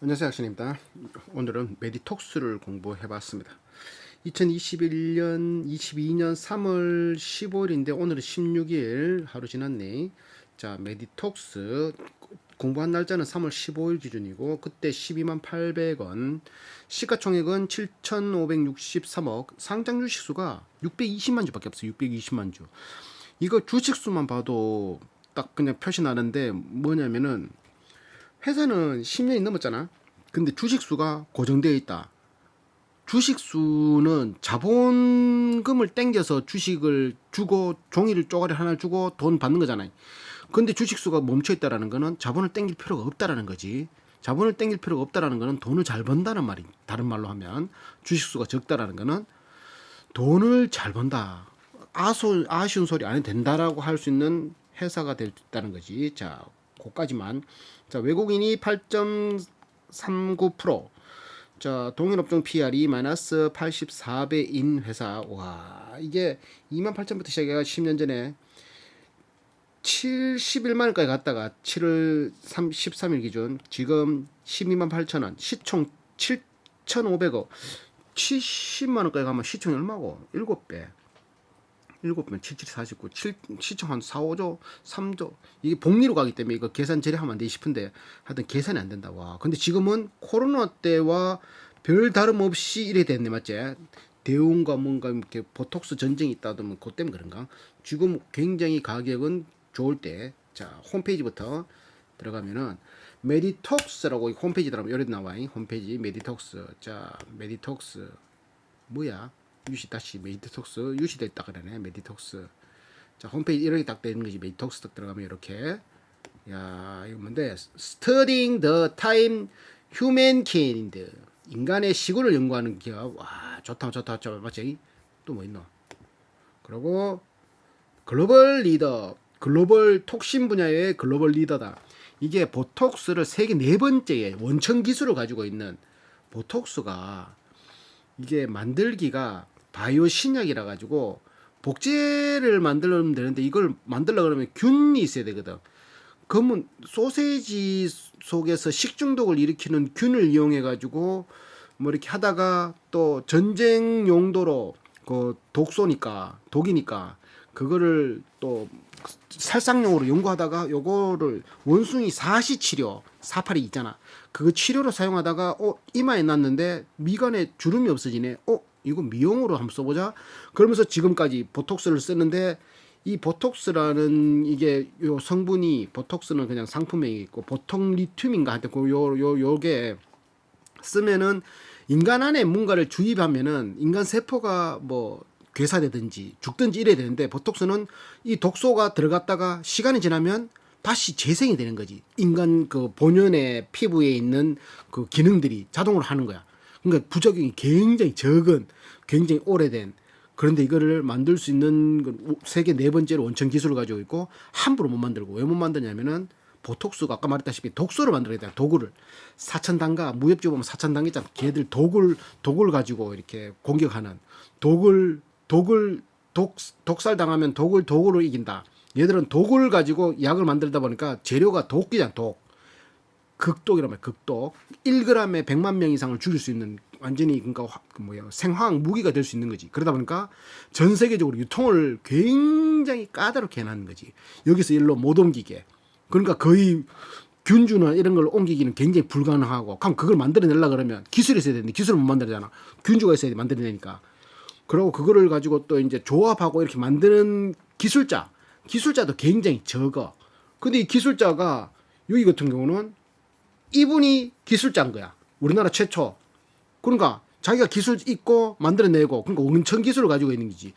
안녕하세요 학생입니다. 오늘은 메디톡스를 공부해 봤습니다. 2021년 22년 3월 15일인데 오늘은 16일 하루 지났네. 자 메디톡스 공부한 날짜는 3월 15일 기준이고 그때 12만 800원 시가총액은 7,563억 상장 주식수가 620만 주밖에 없어요. 620만 주. 이거 주식수만 봐도 딱 그냥 표시 나는데 뭐냐면은 회사는 10년이 넘었잖아. 근데 주식 수가 고정되어 있다. 주식 수는 자본금을 땡겨서 주식을 주고 종이를 쪼가리 하나 주고 돈 받는 거잖아요. 근데 주식 수가 멈춰 있다라는 거는 자본을 땡길 필요가 없다라는 거지. 자본을 땡길 필요가 없다라는 거는 돈을 잘 번다는 말이 다른 말로 하면 주식 수가 적다라는 거는 돈을 잘 번다. 아소, 아쉬운 소리 안 해도 된다라고 할 수 있는 회사가 됐다는 거지. 자, 고까지만. 자, 외국인이 8.39%. 자, 동일 업종 PR이 마이너스 84배인 회사. 와, 이게 2만 8천부터 시작해가 10년 전에 71만 원까지 갔다가 7월 3, 13일 기준 지금 12만 8천 원. 시총 7,500억. 70만 원까지 가면 시총이 얼마고? 7배. 7배 77, 49, 7, 시총 한 4, 5조, 3조. 이게 복리로 가기 때문에 이거 계산 처리하면 안돼 싶은데 하여튼 계산이 안 된다. 와. 근데 지금은 코로나 때와 별 다름 없이 이래 됐네, 맞지? 대웅과 뭔가 이렇게 보톡스 전쟁이 있다 하면 그것 때문에 그런가? 지금 굉장히 가격은 좋을 때, 자, 홈페이지부터 들어가면은 메디톡스라고 이 홈페이지 들어가면 여기 나와. 이 홈페이지 메디톡스. 자, 메디톡스. 뭐야? 유시 다시 메디톡스 유시돼 있다 그러네 메디톡스. 자 홈페이지 이렇게 딱 되는 거지. 메디톡스 딱 들어가면 이렇게. 야 이거 뭔데? Studying the Time Humankind 인간의 시구를 연구하는 기업. 와 좋다 좋다 좋다. 맞지? 또 뭐 있노? 그리고 글로벌 리더 글로벌 톡신 분야의 글로벌 리더다. 이게 보톡스를 세계 네 번째의 원천 기술을 가지고 있는 보톡스가 이게 만들기가 바이오 신약이라 가지고 복제를 만들면 되는데 이걸 만들려 그러면 균이 있어야 되거든. 그러면 소세지 속에서 식중독을 일으키는 균을 이용해 가지고 뭐 이렇게 하다가 또 전쟁 용도로 그 독소니까 독이니까 그거를 또 살상용으로 연구하다가 요거를 원숭이 사시 치료 사파리 있잖아. 그거 치료로 사용하다가 어 이마에 났는데 미간에 주름이 없어지네. 어 이거 미용으로 한번 써보자. 그러면서 지금까지 보톡스를 쓰는데 이 보톡스라는 이게 요 성분이 보톡스는 그냥 상품명이 있고 보통 리튬인가 하여튼 그요요 요게 쓰면은 인간 안에 뭔가를 주입하면은 인간 세포가 뭐 괴사되든지 죽든지 이래야 되는데 보톡스는 이 독소가 들어갔다가 시간이 지나면 다시 재생이 되는 거지. 인간 그 본연의 피부에 있는 그 기능들이 자동으로 하는 거야. 그러니까 부작용이 굉장히 적은, 굉장히 오래된 그런데 이거를 만들 수 있는 건 세계 네 번째로 원천 기술을 가지고 있고 함부로 못 만들고 왜 못 만드냐면은 보톡스가 아까 말했다시피 독소를 만들어야 돼 도구를. 사천 단가 무협지 보면 사천 단가 있잖아. 걔들 독을 독을 가지고 이렇게 공격하는 독을 독을 독 독살 당하면 독을 독으로 이긴다. 얘들은 독을 가지고 약을 만들다 보니까 재료가 독이잖아 독. 극독이란 말이야 극독. 1g에 100만 명 이상을 죽일 수 있는 완전히 화, 그 뭐야 생화학 무기가 될 수 있는 거지. 그러다 보니까 전 세계적으로 유통을 굉장히 까다롭게 해놨는 거지. 여기서 일로 못 옮기게. 그러니까 거의 균주나 이런 걸 옮기기는 굉장히 불가능하고 그럼 그걸 만들어내려 그러면 기술이 있어야 되는데 기술을 못 만들잖아. 균주가 있어야 돼 만들어내니까. 그리고 그거를 가지고 또 이제 조합하고 이렇게 만드는 기술자. 기술자도 굉장히 적어. 근데 이 기술자가 여기 같은 경우는 이분이 기술자인 거야. 우리나라 최초 그러니까 자기가 기술 있고 만들어내고 그러니까 원천 기술을 가지고 있는 거지.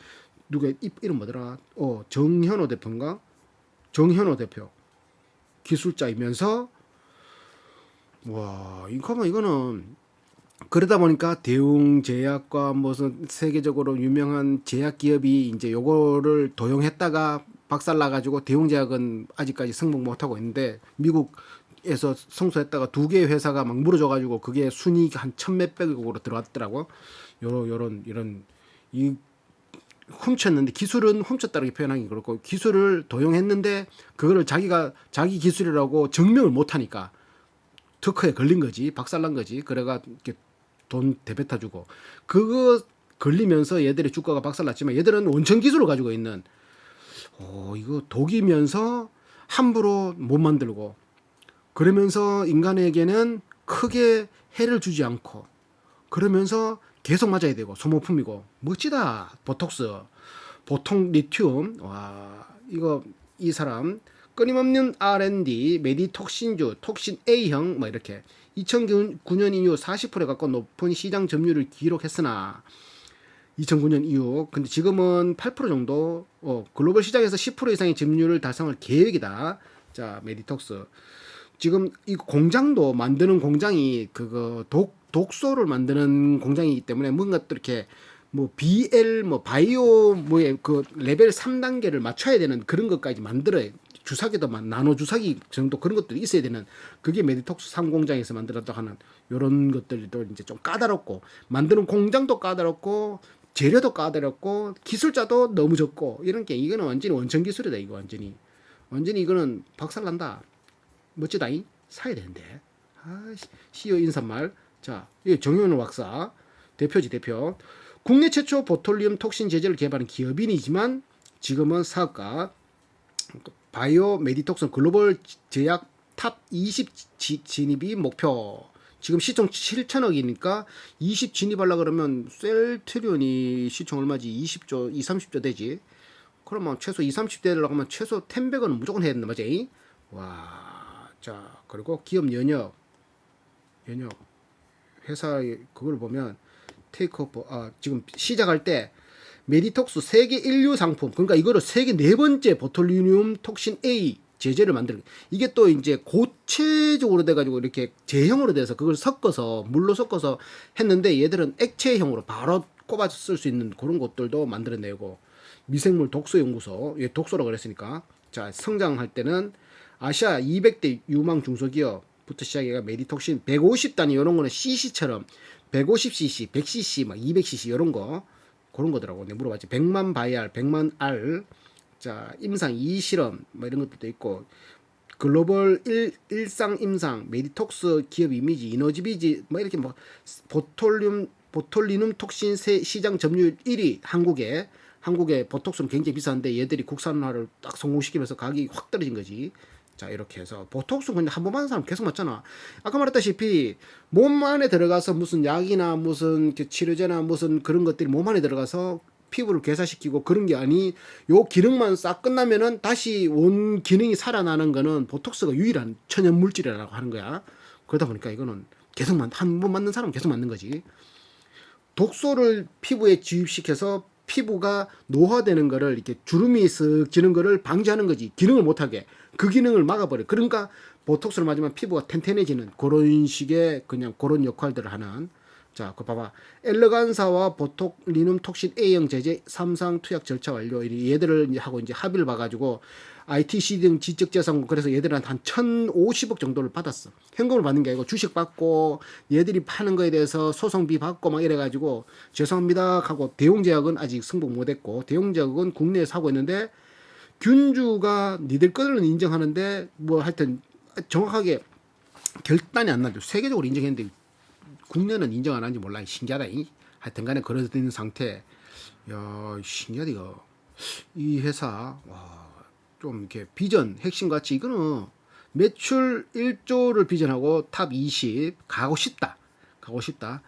누가 이- 이름 뭐더라? 어 정현호 대표인가? 정현호 대표. 기술자이면서 와 이거만 이거는 그러다 보니까 대웅 제약과 무슨 세계적으로 유명한 제약 기업이 이제 요거를 도용했다가 박살 나 가지고 대웅 제약은 아직까지 성공 못하고 있는데 미국 에서 성수했다가 두 개의 회사가 막 물어줘가지고 그게 순이익 한 천 몇백억으로 들어왔더라고. 요런 요런 이런 이 훔쳤는데 기술은 훔쳤다고 표현하기 그렇고 기술을 도용했는데 그거를 자기가 자기 기술이라고 증명을 못하니까 특허에 걸린 거지 박살난 거지 그래가 이렇게 돈 대베타 주고 그거 걸리면서 얘들의 주가가 박살났지만 얘들은 원천 기술을 가지고 있는 어 이거 독이면서 함부로 못 만들고 그러면서 인간에게는 크게 해를 주지 않고 그러면서 계속 맞아야 되고 소모품이고 멋지다 보톡스 보통 리튬 와 이거 이 사람 끊임없는 R&D 메디톡신주 톡신 A형 뭐 이렇게 2009년 이후 40%에 가까운 높은 시장 점유율을 기록했으나 2009년 이후 근데 지금은 8% 정도 어, 글로벌 시장에서 10% 이상의 점유율을 달성할 계획이다. 자 메디톡스 지금 이 공장도 만드는 공장이 그거 독 독소를 만드는 공장이기 때문에 뭔가 또 이렇게 뭐 BL 뭐 바이오 뭐의 그 레벨 3단계를 맞춰야 되는 그런 것까지 만들어야 주사기도 만 나노 주사기 정도 그런 것들이 있어야 되는 그게 메디톡스 3 공장에서 만들었다 하는 요런 것들도 이제 좀 까다롭고 만드는 공장도 까다롭고 재료도 까다롭고 기술자도 너무 적고 이런 게 이거는 완전히 원천 기술이다 이거 완전히. 완전히 이거는 박살 난다 멋지다잉 사야 되는데 아 CEO 인사말 자이 정윤호 박사 대표지 대표 국내 최초 보톨리움 톡신 제제를 개발한 기업인이지만 지금은 사업가 바이오 메디톡슨 글로벌 제약 탑 20 지- 진입이 목표. 지금 시총 7천억이니까 20 진입하려 그러면 셀트리온이 시총 얼마지? 20조, 2, 30조 되지. 그러면 최소 2, 30대 되려고 하면 최소 10백은 무조건 해야 된다, 맞지? 와, 자, 그리고 기업 연역, 연역, 회사의 그걸 보면 테이크오프, 아, 지금 시작할 때 메디톡스 세계 인류 상품. 그러니까 이거를 세계 네 번째 보톨리늄 톡신 A 제제를 만드는. 이게 또 이제 고체적으로 돼가지고 이렇게 제형으로 돼서 그걸 섞어서 물로 섞어서 했는데 얘들은 액체형으로 바로 꼽아 쓸수 있는 그런 것들도 만들어내고. 미생물 독소 연구소. 예 독소라고 그랬으니까. 자 성장할 때는 아시아 200대 유망 중소기업부터 시작해가 메디톡신 150단위 이런 거는 CC처럼 150cc, 100cc, 막 200cc 이런 거 그런 거더라고. 내가 물어봤지. 100만 바이알, 100만 알. 자, 임상 2실험 뭐 이런 것들도 있고 글로벌 일, 일상 임상, 메디톡스 기업 이미지, 이너지 비지 뭐 이렇게 뭐 보톨륨 보톨리눔 톡신 세 시장 점유율 1위 한국에 한국의 보톡스는 굉장히 비싼데 얘들이 국산화를 딱 성공시키면서 가격이 확 떨어진 거지. 자 이렇게 해서 보톡스 근데 한번 맞는 사람 계속 맞잖아. 아까 말했다시피 몸 안에 들어가서 무슨 약이나 무슨 그 치료제나 무슨 그런 것들이 몸 안에 들어가서 피부를 괴사시키고 그런 게 아니 요 기능만 싹 끝나면은 다시 원 기능이 살아나는 거는 보톡스가 유일한 천연 물질이라고 하는 거야. 그러다 보니까 이거는 계속 한 번 맞는 사람은 계속 맞는 거지. 독소를 피부에 주입시켜서 피부가 노화되는 거를 이렇게 주름이 쓱 지는 거를 방지하는 거지 기능을 못하게 그 기능을 막아버려 그러니까 보톡스를 맞으면 피부가 텐텐해지는 그런 식의 그냥 그런 역할들을 하는 자, 그 봐봐. 엘레간사와 보톡 리눔 톡신 A형 제제 삼상 투약 절차 완료. 이 얘들을 이제 하고 이제 합의를 봐가지고 ITC 등 지적 재산권 그래서 얘들한테 한 1,050억 정도를 받았어. 현금을 받는 게 아니고 주식 받고 얘들이 파는 거에 대해서 소송비 받고 막 이래가지고 죄송합니다 하고 대웅제약은 아직 승복 못했고 대웅제약은 국내에 사고 있는데 균주가 니들 거는 인정하는데 뭐 하여튼 정확하게 결단이 안 나죠. 세계적으로 인정했는데 국내는 인정 안 하는지 몰라. 신기하다. 이. 하여튼 간에 그런 상태. 야, 신기하다, 이거. 이 회사, 와, 좀 이렇게 비전, 핵심 가치, 이거는 매출 1조를 비전하고 탑 20, 가고 싶다. 가고 싶다.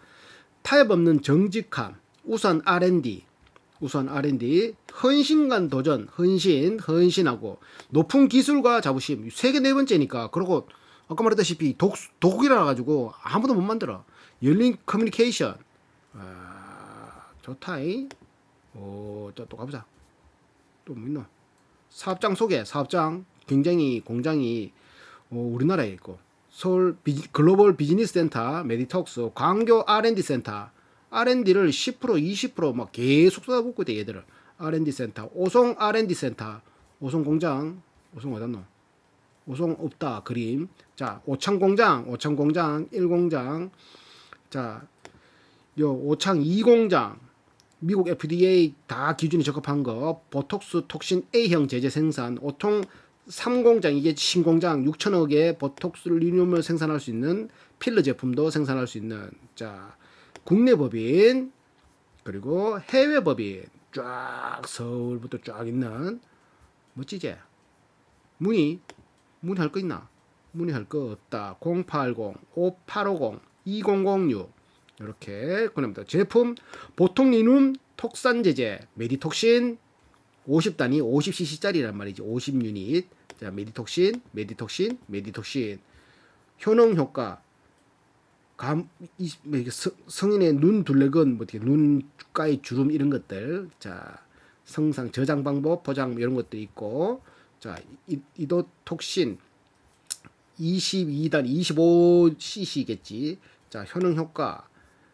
타협 없는 정직함, 우선 R&D, 우선 R&D, 헌신간 도전, 헌신, 헌신하고 높은 기술과 자부심, 세계 네 번째니까. 그리고 아까 말했다시피 독, 독이라 가지고 아무도 못 만들어. 열린 커뮤니케이션. 아, 좋다잉. 오, 또, 또 가보자. 또 뭐 있노? 사업장 소개, 사업장. 굉장히 공장이 어, 우리나라에 있고. 서울 비지, 글로벌 비즈니스 센터, 메디톡스, 광교 R&D 센터. R&D를 10% 20%막 계속 쏟아붓고 있대 얘들을. R&D 센터, 오송 R&D 센터, 오송 공장, 오송 어딨노? 오송 없다 그림. 자 오창 공장, 오창 공장, 1 공장. 자, 요 오창 2 공장. 미국 FDA 다 기준이 적합한 거. 보톡스 톡신 A형 제제 생산, 오통 3공장 이게 신공장. 6천억의 보톡스 리늄을 생산할 수 있는 필러 제품도 생산할 수 있는. 자 국내 법인 그리고 해외 법인 쫙 서울부터 쫙 있는 멋지지? 문의 문의할 거 있나? 문의할 거 없다. 080 5850 2006 이렇게 그럽니다. 제품 보통 리눔 톡산 제제 메디톡신 50단위 50cc짜리란 말이지. 50유닛. 자 메디톡신 메디톡신 메디톡신. 효능 효과 감 이, 뭐 이게 성- 성인의 눈 둘레근 뭐 어떻게 눈가의 주름 이런 것들 자 성상 저장 방법 포장 뭐 이런 것들이 있고 자 이, 이도톡신 22단 25cc겠지. 자 효능 효과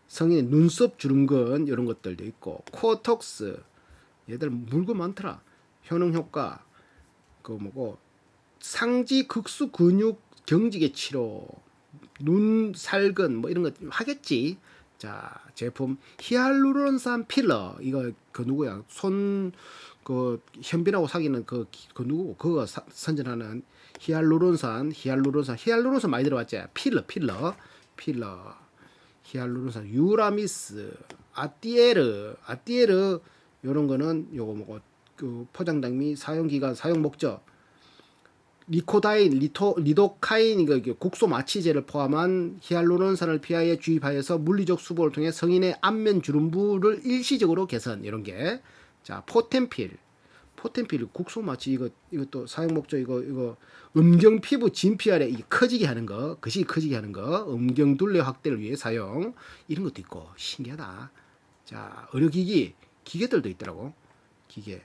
성인의 눈썹 주름근 이런 것들도 있고 코톡스. 얘들 물고 많더라. 효능 효과 그 뭐고 상지 극수 근육 경직의 치료 눈 살근 뭐 이런 거 하겠지. 자 제품. 히알루론산 필러. 이거 그 누구야? 손 그 현빈하고 사귀는 그, 기- 그 누구고? 그거 사- 선전하는 히알루론산 히알루론산 히알루론산 많이 들어봤지? 필러 필러 필러. 히알루론산 유라미스 아띠에르 아띠에르 요런 거는 요거 뭐고? 그 포장 당미 사용 기간 사용 목적 리코다인, 리토, 리도카인 이거 국소 마취제를 포함한 히알루론산을 피하에 주입하여서 물리적 수보를 통해 성인의 안면 주름부를 일시적으로 개선 이런 게. 자 포텐필. 포텐필 국소 마취 이거 이것도 사용 목적 이거 이거 음경 피부 진피열에 이게 커지게 하는 거 그시 커지게 하는 거 음경 둘레 확대를 위해 사용. 이런 것도 있고 신기하다. 자 의료기기 기계들도 있더라고. 기계.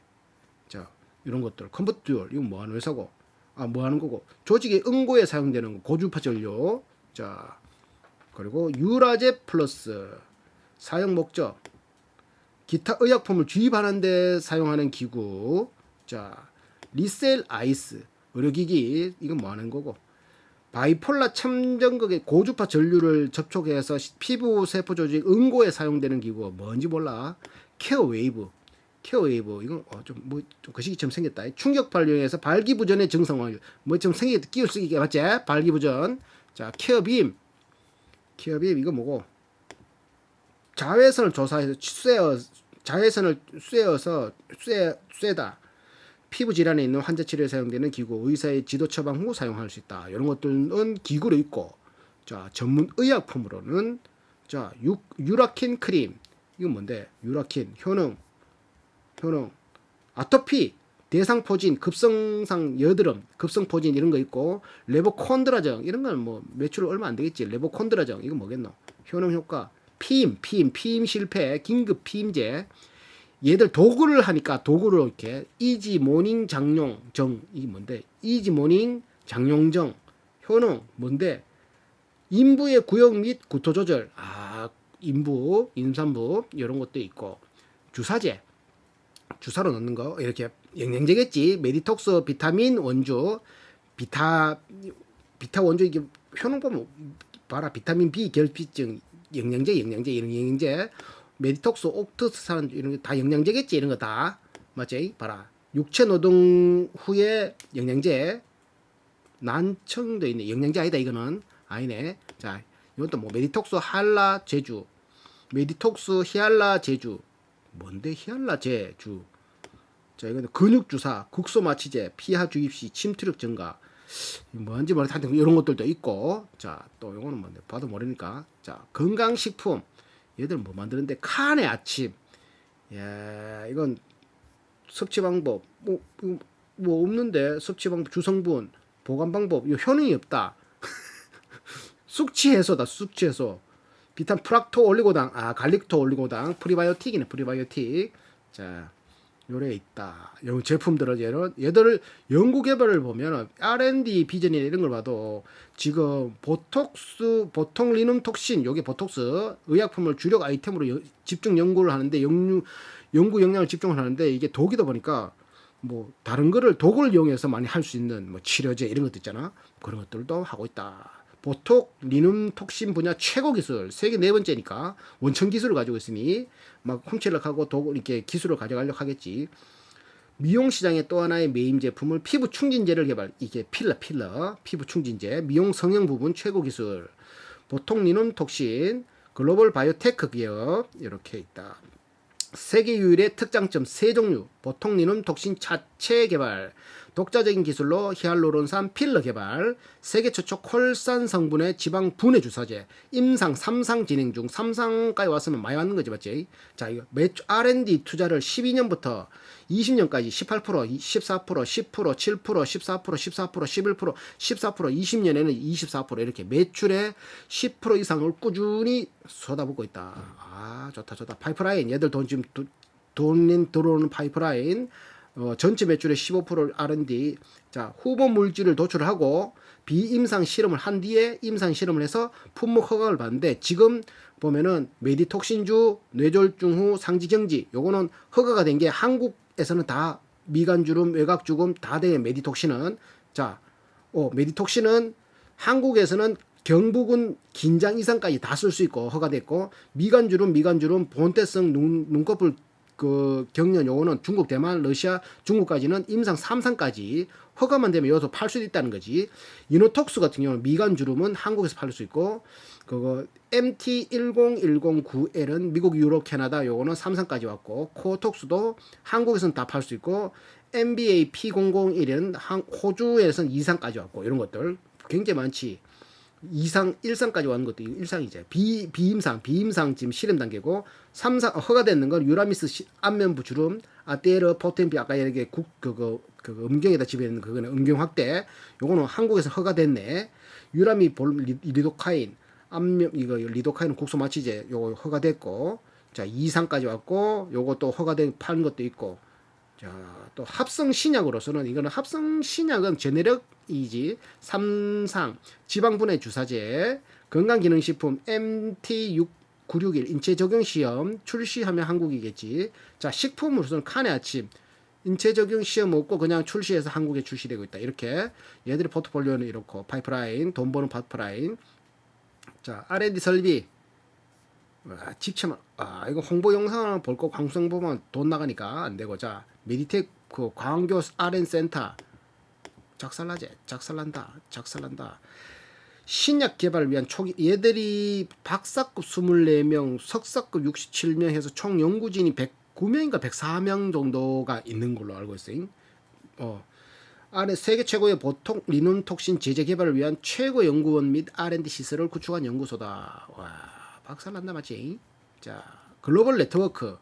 자 이런 것들 컴버트얼 이건 뭐 하는 회사고 아 뭐 하는 거고? 조직의 응고에 사용되는 고주파 전료. 자 그리고 유라제 플러스 사용 목적. 기타 의약품을 주입하는데 사용하는 기구. 자 리셀 아이스 의료기기. 이건 뭐 하는 거고? 바이폴라 첨정극의 고주파 전류를 접촉해서 시- 피부 세포 조직 응고에 사용되는 기구 뭔지 몰라. 케어 웨이브 케어 웨이브 이건 어, 좀뭐 좀 거시기처럼 생겼다. 충격 발령에서 발기부전의 증상을 뭐좀 생기 끼울 수 있게 맞지? 발기부전. 자 케어 빔. 케어 빔 이거 뭐고? 자외선을 조사해서 쐬어 자외선을 쐬어서 쐬 쐬다. 피부 질환에 있는 환자 치료에 사용되는 기구 의사의 지도 처방 후 사용할 수 있다. 이런 것들은 기구로 있고 자 전문 의약품으로는 자 유, 유라킨 크림. 이건 뭔데? 유라킨 효능 효능 아토피 대상 포진 급성상 여드름 급성 포진 이런 거 있고 레보콘드라정 이런 건 뭐 매출 얼마 안 되겠지. 레보콘드라정 이거 뭐겠노? 효능 효과 피임 피임 피임 실패 긴급 피임제. 얘들 도구를 하니까 도구를 이렇게 이지 모닝 장룡 정 이게 뭔데? 이지 모닝 장룡정. 효능 뭔데? 인부의 구역 및 구토 조절. 아 인부 임산부 이런 것도 있고. 주사제 주사로 넣는 거 이렇게 영양제겠지. 메디톡스 비타민 원주 비타 비타 원주 이게 효능 보면 봐라. 비타민 B 결핍증 영양제 영양제 이런 영양제. 메디톡스 옥트산 이런 게 다 영양제겠지. 이런 거 다. 맞지? 봐라. 육체 노동 후에 영양제. 난청도 있네. 영양제 아니다 이거는. 아니네. 자 이것도 뭐 메디톡스 할라 제주. 메디톡스 히알라 제주 뭔데 히알라 제 주. 자 이거는 근육 주사 국소 마취제 피하 주입 시 침투력 증가. 뭔지 모르겠 하여튼 이런 것들도 있고. 자 또 이거는 뭔데? 봐도 모르니까. 자 건강식품. 얘들 뭐 만드는데? 칸의 아침. 야 이건 섭취 방법. 뭐, 뭐, 뭐 없는데? 섭취 방법 주성분 보관 방법. 이 효능이 없다. 숙취 해소다 숙취 해소 비탄 프락토 올리고당 아 갈릭토 올리고당 프리바이오틱이네 프리바이오틱 자 요래 있다. 요 제품들은 얘는 얘들을 연구 개발을 보면 R&D 비전이나 이런 걸 봐도 지금 보톡스 보통 리눔 톡신 요게 보톡스 의약품을 주력 아이템으로 여- 집중 연구를 하는데 연구 연구 역량을 집중을 하는데 이게 독이다 보니까 뭐 다른 거를 독을 이용해서 많이 할 수 있는 뭐 치료제 이런 것도 있잖아. 그런 것들도 하고 있다. 보톡 리눔 톡신 분야 최고 기술 세계 네 번째니까 원천 기술을 가지고 있으니 막 훔치려고 하고 독 이렇게 기술을 가져가려고 하겠지. 미용 시장의 또 하나의 메인 제품을 피부 충진제를 개발. 이게 필러 필러 피부 충진제 미용 성형 부분 최고 기술. 보통 리눔 톡신 글로벌 바이오테크 기업 이렇게 있다. 세계 유일의 특장점 세 종류 보통 리눔 톡신 자체 개발 독자적인 기술로 히알루론산 필러 개발 세계 최초 콜산 성분의 지방 분해 주사제 임상 3상 진행 중 3상까지 왔으면 많이 왔는 거지 맞지 자 이거 매출 R&D 투자를 12년부터 20년까지 18%, 14%, 10%, 7%, 14%, 14%, 11%, 14%, 20년에는 24% 이렇게 매출의 10% 이상을 꾸준히 쏟아붓고 있다. 아 좋다 좋다. 파이프라인 얘들 돈 지금 도- 돈 들어오는 파이프라인 어, 전체 매출의 15% R&D 자 후보 물질을 도출하고 비임상 실험을 한 뒤에 임상 실험을 해서 품목 허가를 받는데 지금 보면은 메디톡신주 뇌졸중 후 상지 경지 요거는 허가가 된 게 한국에서는 다 미간주름 외곽주름 다돼 메디톡신은. 자 어, 메디톡신은 한국에서는 경부근 긴장 이상까지 다 쓸 수 있고 허가됐고 미간주름 미간주름 본태성 눈, 눈꺼풀 그 경련 요거는 중국 대만 러시아 중국까지는 임상 3상까지 허가만 되면 여기서 팔 수 있다는 거지 이노톡스 같은 경우는 미간 주름은 한국에서 팔 수 있고 그거 MT10109L은 미국 유럽 캐나다 요거는 3상까지 왔고 코톡스도 한국에서는 다 팔 수 있고 MBA P001은 한, 호주에서는 2상까지 왔고 이런 것들 굉장히 많지. 2상, 1상까지 왔는 것도 1상이제. 비, 비임상, 비임상 지금 실험 단계고 3상 허가되는 건 유라미스 시, 안면부 주름, 아테르, 포텐피 아까 이렇게 국 그거 그 음경에다 집어있는 그거는 음경 확대. 요거는 한국에서 허가됐네. 유라미 볼 리, 리도카인, 안면 이거 리도카인은 국소 마취제 요거 허가됐고 자 2상까지 왔고 또 허가된 파는 것도 있고 자, 또 합성 신약으로서는 이거는 합성 신약은 제네력 이지. 삼상 지방분해 주사제 건강기능식품 MT6961 인체 적용 시험 출시하면 한국이겠지. 자, 식품으로서는 칸의 아침 인체 적용 시험 없고 그냥 출시해서 한국에 출시되고 있다. 이렇게 얘들의 포트폴리오는 이렇고 파이프라인 돈 버는 파이프라인 자 R&D 설비 아, 직접 아 이거 홍보 영상을 볼거 방송 보면 돈 나가니까 안 되고 자 메디텍 그 광교 R&D 센터 작살나제 작살난다 작살난다 신약 개발을 위한 초기 얘들이 박사급 24명 석사급 67명 해서 총 연구진이 109명인가 104명 정도가 있는 걸로 알고 있어요 어 안에 세계 최고의 보통 리눔 톡신 제재 개발을 위한 최고 연구원 및 R&D 시설을 구축한 연구소다. 와, 박살난다 맞지? 자, 글로벌 네트워크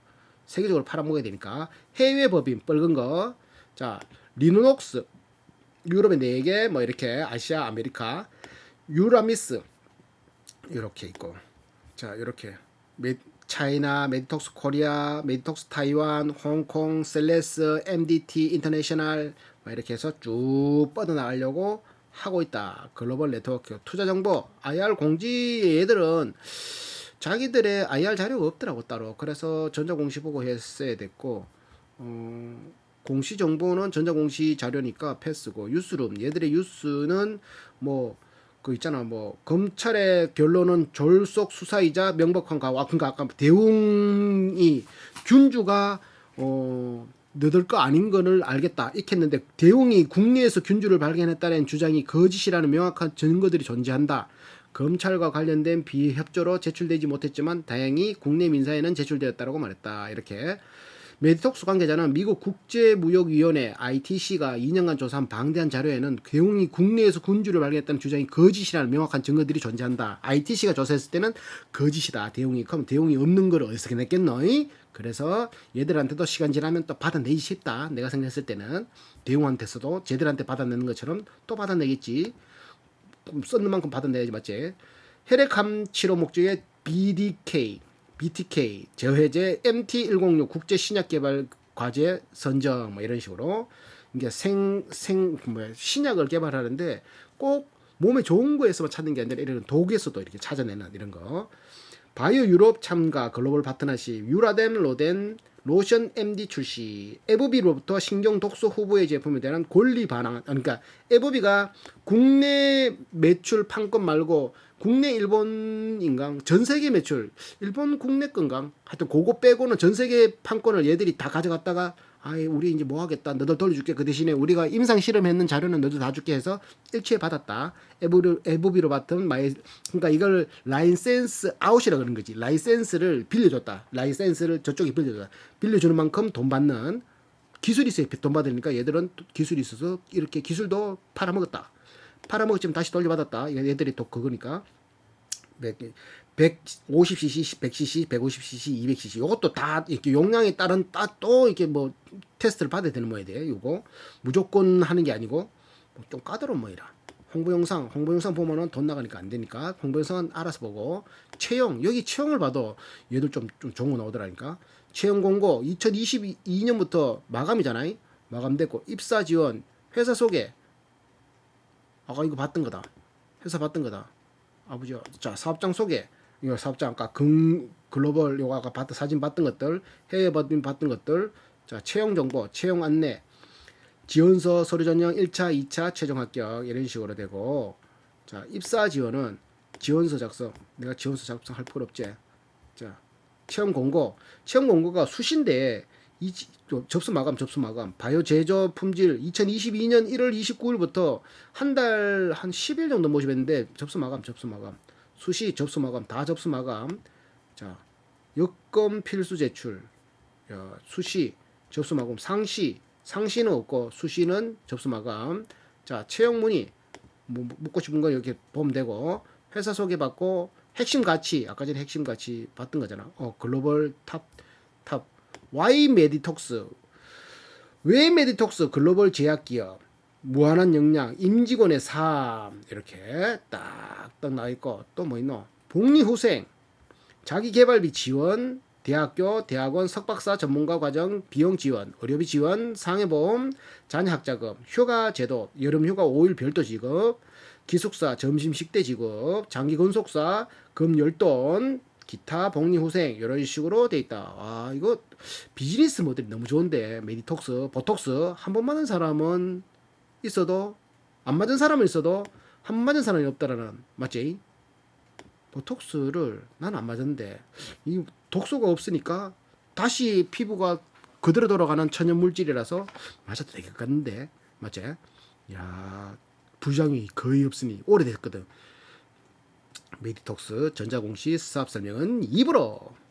세계적으로 팔아먹어야 되니까 해외 법인 뻘건 거. 자, 리누녹스 유럽에 4개 뭐 이렇게 아시아, 아메리카, 유라미스 이렇게 있고. 자, 이렇게 메, 차이나, 메디톡스 코리아, 메디톡스 타이완, 홍콩, 셀레스, MDT 인터내셔널 막 이렇게 해서 쭉 뻗어나가려고 하고 있다. 글로벌 네트워크 투자 정보 IR 공지 얘들은 자기들의 IR 자료가 없더라고 따로. 그래서 전자 공시 보고 했어야 됐고 어, 공시 정보는 전자공시 자료니까 패스고 뉴스룸 얘들의 뉴스는 뭐 그 있잖아 뭐 검찰의 결론은 졸속 수사이자 명백한 가와 그러니까 아까 대웅이 균주가 어 너들 거 아닌 거를 알겠다 이렇게 했는데 대웅이 국내에서 균주를 발견했다는 주장이 거짓이라는 명확한 증거들이 존재한다. 검찰과 관련된 비협조로 제출되지 못했지만 다행히 국내 민사에는 제출되었다고 말했다. 이렇게 메디톡스 관계자는 미국 국제무역위원회 ITC가 2년간 조사한 방대한 자료에는 대웅이 국내에서 군주를 발견했다는 주장이 거짓이라는 명확한 증거들이 존재한다. ITC가 조사했을 때는 거짓이다. 대웅이 그럼 대웅이 없는 걸 어디서 냈겠노? 그래서 얘들한테도 시간 지나면 또 받아내기 쉽다. 내가 생각했을 때는 대웅한테서도 쟤들한테 받아내는 것처럼 또 받아내겠지. 썼는 만큼 받아내야지 맞지? 혈액암 치료 목적의 BDK, BTK, 저해제 MT106 국제 신약 개발 과제 선정 뭐 이런 식으로 이게 생 생 뭐야 신약을 개발하는데 꼭 몸에 좋은 거에서만 찾는 게 아니라 이런 독에서도 이렇게 찾아내는 이런 거. 바이오 유럽 참가 글로벌 파트너십 유라덴 로덴 로션 MD 출시 에브비로부터 신경 독소 후보의 제품에 대한 권리 반환 그러니까 에브비가 국내 매출 판권 말고 국내 일본 인강 전 세계 매출 일본 국내 건강 하여튼 그거 빼고는 전 세계 판권을 얘들이 다 가져갔다가 아이 우리 이제 뭐 하겠다. 너들 돌려줄게. 그 대신에 우리가 임상 실험했는 자료는 너들 다 줄게 해서 일치에 받았다. 에브리 에브비로 받던 마이 그러니까 이걸 라이센스 아웃이라 그러는 거지. 라이센스를 빌려줬다. 라이센스를 저쪽이 빌려줬다. 빌려주는 만큼 돈 받는 기술이 있어야 돈 받으니까 얘들은 또 기술이 있어서 이렇게 기술도 팔아먹었다 팔아먹었지만 다시 돌려받았다. 얘들이 또 그거니까. 150cc, 100cc, 150cc, 200cc 요것도 다 이렇게 용량에 따른 따또 이렇게 뭐 테스트를 받아야 되는 돼 요거. 무조건 하는 게 아니고 뭐 좀 까다로운 뭐이라. 홍보 영상 홍보 영상 보면은 돈 나가니까 안 되니까 홍보 영상은 알아서 보고. 채용 여기 채용을 봐도 얘들 좀좀거 나오더라니까. 채용 공고 2022년부터 마감이잖아요. 마감됐고 입사 지원 회사 소개 아까 이거 봤던 거다. 회사 봤던 거다. 아버지 자 사업장 소개. 이거 사업장 아까 금 글로벌 요거 아까 봤던 사진 봤던 것들 해외 받은 봤던 것들. 자 채용 정보 채용 안내. 지원서 서류 전형 1차 2차 최종 합격. 이런 식으로 되고. 자 입사 지원은 지원서 작성. 내가 지원서 작성할 필요 없지. 자 체험 공고. 체험 공고가 수신데 이 접수 마감 접수 마감. 바이오 제조 품질 2022년 1월 29일부터 한 달 한 10일 정도 모집했는데 접수 마감 접수 마감. 수시 접수 마감 다 접수 마감. 자 여건 필수 제출. 야, 수시 접수 마감 상시 상시는 없고 수시는 접수 마감. 자 채용 문의 뭐 묻고 싶은 거 이렇게 보면 되고 회사 소개 받고 핵심 가치 아까 전에 핵심 가치 봤던 거잖아. 어 글로벌 탑 탑 Y 메디톡스 왜 메디톡스 글로벌 제약기업. 무한한 역량 임직원의 삶. 이렇게 딱딱 나와 있고 또 뭐 있노? 복리후생. 자기개발비 지원 대학교 대학원 석박사 전문가 과정 비용 지원 의료비 지원 상해보험 자녀학자금 휴가 제도 여름휴가 5일 별도 지급 기숙사 점심 식대 지급 장기 근속사 금 열돈 기타 복리 후생 이런 식으로 돼 있다. 아 이거 비즈니스 모델이 너무 좋은데 메디톡스 보톡스 한 번 맞은 사람은 있어도 안 맞은 사람은 있어도 한번 맞은 사람이 없다라는 맞지? 보톡스를 난 안 맞았는데 이 독소가 없으니까 다시 피부가 그대로 돌아가는 천연 물질이라서 맞아도 될 것 같는데 맞지? 야 부작용이 거의 없으니 오래됐거든. 메디톡스 전자공시 사업 설명은 입으로